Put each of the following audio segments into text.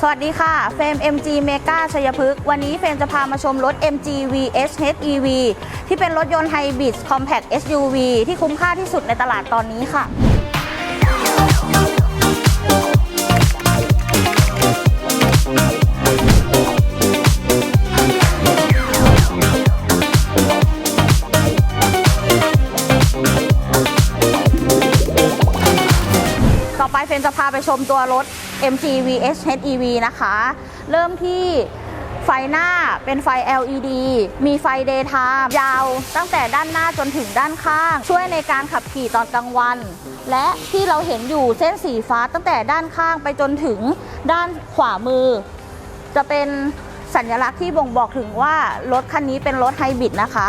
สวัสดีค่ะ เฟรม MG Mega ชัยพฤกษ์วันนี้เฟรมจะพามาชมรถ MG VS HEV ที่เป็นรถยนต์ไฮบริด Compact SUV ที่คุ้มค่าที่สุดในตลาดตอนนี้ค่ะต่อไปเฟรมจะพาไปชมตัวรถ MGV H HEV นะคะ เริ่มที่ไฟหน้าเป็นไฟ LED มีไฟ Daytime ยาวตั้งแต่ด้านหน้าจนถึงด้านข้าง ช่วยในการขับขี่ตอนกลางวัน และที่เราเห็นอยู่เส้นสีฟ้าตั้งแต่ด้านข้างไปจนถึงด้านขวามือ จะเป็น สัญลักษณ์ที่บ่งบอกถึงว่ารถคันนี้เป็นรถไฮบริดนะคะ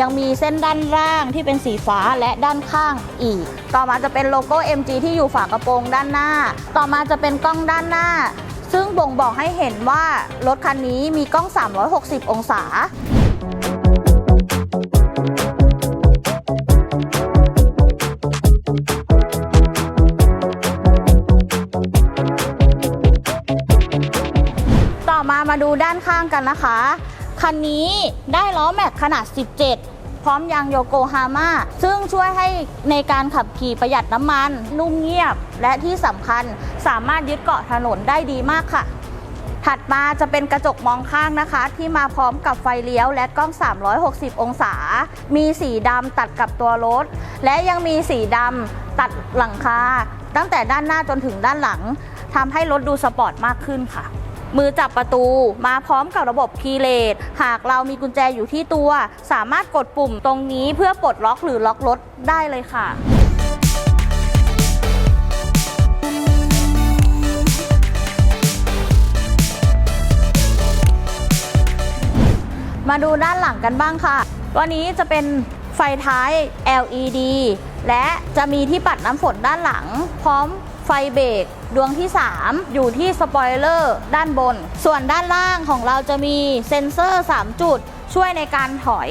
ยังมีเส้นด้านล่างที่เป็นสีฟ้าและด้านข้างอีก ต่อมาจะเป็นโลโก้ MG ที่อยู่ฝากระโปรงด้านหน้า ต่อมาจะเป็นกล้องด้านหน้า ซึ่งบ่งบอกให้เห็นว่ารถคันนี้มีกล้อง 360 องศา มามาดูด้านข้างกันนะคะ คันนี้ได้ล้อแม็กขนาด 17 พร้อมยางโยโกฮาม่า ซึ่งช่วยให้ในการขับขี่ประหยัดน้ำมัน นุ่มเงียบ และที่สำคัญสามารถยึดเกาะถนนได้ดีมากค่ะ ถัดมาจะเป็นกระจกมองข้างนะคะ ที่มาพร้อมกับไฟเลี้ยวและกล้อง 360 องศา มีสีดำตัดกับตัวรถ และยังมีสีดำตัดหลังคาตั้งแต่ด้านหน้าจนถึงด้านหลังทำให้รถดูสปอร์ตมากขึ้นค่ะ มือจับประตูมาพร้อมกับระบบคีย์เลสหากเรามีกุญแจอยู่ที่ตัว สามารถกดปุ่มตรงนี้เพื่อปลดล็อกหรือล็อกรถได้เลยค่ะมาดูด้านหลังกันบ้างค่ะตัวนี้จะเป็นไฟท้าย LED และจะมีที่ปัดน้ำฝนด้านหลัง พร้อม ไฟเบรกดวงที่ 3 อยู่ที่สปอยเลอร์ด้านบน ส่วนด้านล่างของเราจะมีเซ็นเซอร์ 3 จุด ช่วยในการถอย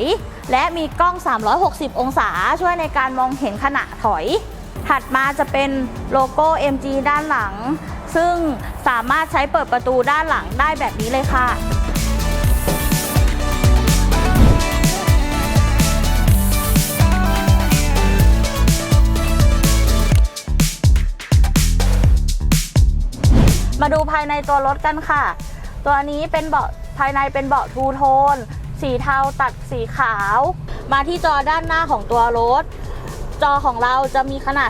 และมีกล้อง 360 องศา ช่วยในการมองเห็นขณะถอย ถัดมาจะเป็นโลโก้ MG ด้านหลัง ซึ่งสามารถใช้เปิดประตูด้านหลังได้แบบนี้เลยค่ะ มาดูภายในตัวรถกันค่ะ ตัวนี้เป็นเบาะภายในเป็นเบาะทูโทน สีเทาตัดสีขาว มาที่จอด้านหน้าของตัวรถ จอของเราจะมีขนาด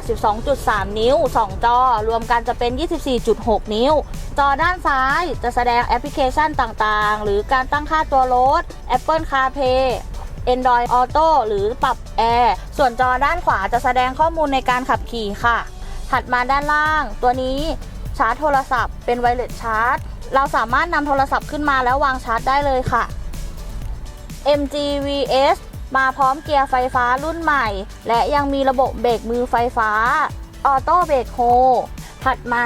12.3 นิ้ว 2 จอ รวมกันจะเป็น 24.6 นิ้ว จอด้านซ้ายจะแสดงแอปพลิเคชันต่างๆ หรือการตั้งค่าตัวรถ Apple CarPlay Android Auto หรือปรับแอร์ ส่วนจอด้านขวาจะแสดงข้อมูลในการขับขี่ค่ะ ถัดมาด้านล่าง ตัวนี้ ชาร์จโทรศัพท์เป็นไวเลสชาร์จ เราสามารถนำโทรศัพท์ขึ้นมาแล้ววางชาร์จได้เลยค่ะ MGVS มาพร้อมเกียร์ไฟฟ้ารุ่นใหม่ และยังมีระบบเบรกมือไฟฟ้า ออโต้เบรกโฮถัดมา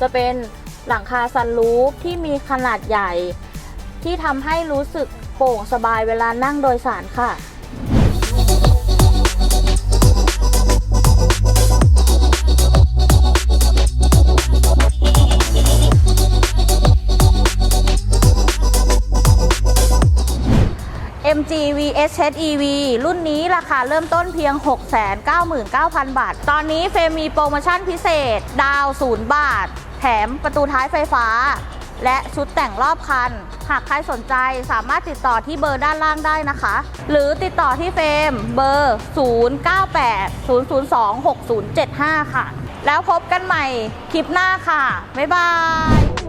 จะเป็นหลังคาซันรูฟที่มีขนาดใหญ่ ที่ทำให้รู้สึกโปร่งสบายเวลานั่งโดยสารค่ะ G VS H EV รุ่นนี้ราคาเริ่มต้นเพียง 699,000 บาท ตอนนี้เฟรมมีโปรโมชั่นพิเศษ ดาว0บาท แถมประตูท้ายไฟฟ้า และชุดแต่งรอบคัน หากใครสนใจสามารถติดต่อที่เบอร์ด้านล่างได้นะคะ หรือติดต่อที่เฟรมเบอร์ 098 002 6075 ค่ะ แล้วพบกันใหม่คลิปหน้าค่ะ บ๊ายบาย